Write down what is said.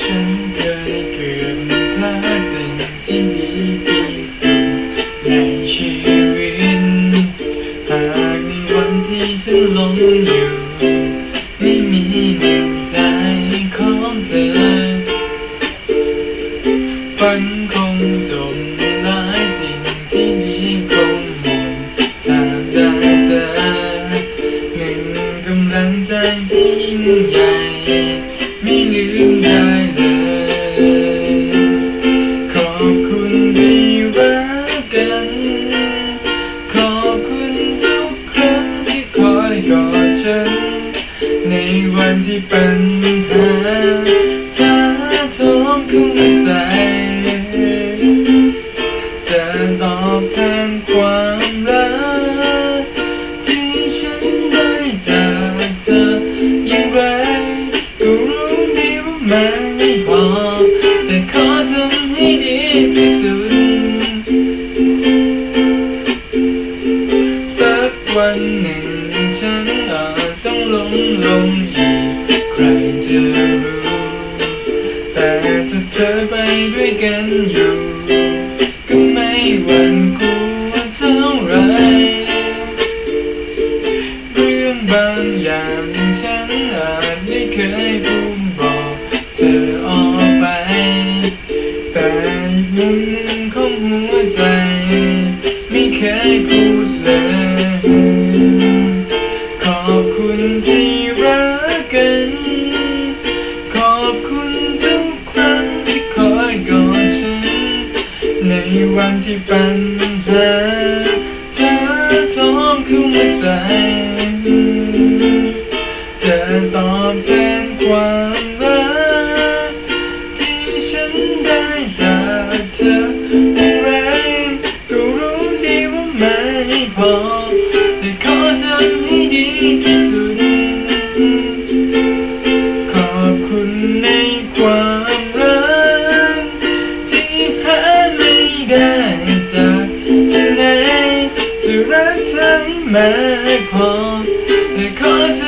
ฉันเคยเกือบพลาดสิ่งที่ดีที่สุดในชีวิต หากในวันที่ฉันหลงอยู่ ปัญหาท้าโถมเข้ามาใส่จะตอบแทนความรักที่ฉันได้จากเธออย่างไรก็รู้ดีว่ามันไม่พอแต่ขอทำให้ดีที่สุดสักวันหนึ่งฉันอาจต้องหลงลง ใครจะรู้แต่ถ้าเธอไปด้วยกันอยู่ ก็ไม่หวั่นกลัวเท่าไร เรื่องบางอย่างฉันอาจไม่เคยพูดบอกเธอออกไป แต่อีกมุมหนึ่งของหัวใจ ไม่เคยพูดเลย วันที่ปัญหาท้าโถมเข้ามาใส่จะตอบแทนความรักที่ฉันได้จากเธออย่างไรก็รู้ดีว่าไม่พอ กเธอใ